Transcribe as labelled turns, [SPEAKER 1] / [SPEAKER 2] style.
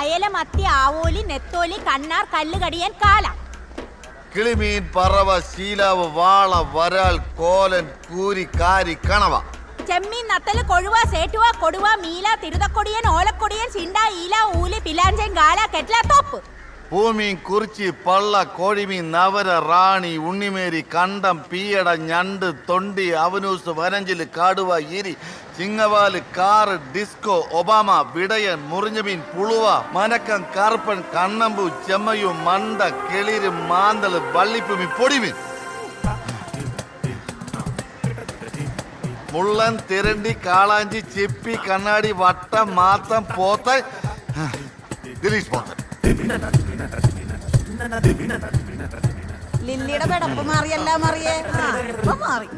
[SPEAKER 1] അയല മത്തി ആവോലി നെത്തോലി കണ്ണാർ കല്ലുകടിയൻ കാല.
[SPEAKER 2] കിളിമീൻ പറവ ശീലാവ് വാള വരാൽ കോലൻ കൂരി കാരി കണവ.
[SPEAKER 1] ചെമ്മീൻ നത്തൽ കൊഴുവ സേറ്റുവ കൊടുവ മീല തിരുതക്കൊടിയൻ ഓലക്കൊടിയൻ ചിണ്ട ഈല ഊലി പിലാഞ്ചൻ കാല കെറ്റ്ല തോപ്പ്
[SPEAKER 2] ഭൂമീൻ കുറിച്ചി പള്ള കോഴിമീൻ നവര റാണി ഉണ്ണിമേരി കണ്ടം പീയട ഞണ്ട് തൊണ്ടി അവനൂസ് വനഞ്ചിൽ കാടുവ ഈരി ചിങ്ങവാൽ കാറ് ഡിസ്കോ ഒബാമ വിടയൻ മുറിഞ്ഞമീൻ പുളുവ മനക്കം കറുപ്പൻ കണ്ണമ്പു ചെമ്മയു മണ്ട കിളിര് മാന്തൾ വള്ളിപ്പുമി പൊടിമീൻ. മുള്ളൻ തിരണ്ടി കാളാഞ്ചി ചിപ്പി കണ്ണാടി വട്ടം മാത്തം പോത്ത ദിലീഷ് പോത്തൻ.
[SPEAKER 3] ലില്ലിയുടെ പെടപ്പ് മാറിയല്ല മാറിയേ. മാറി.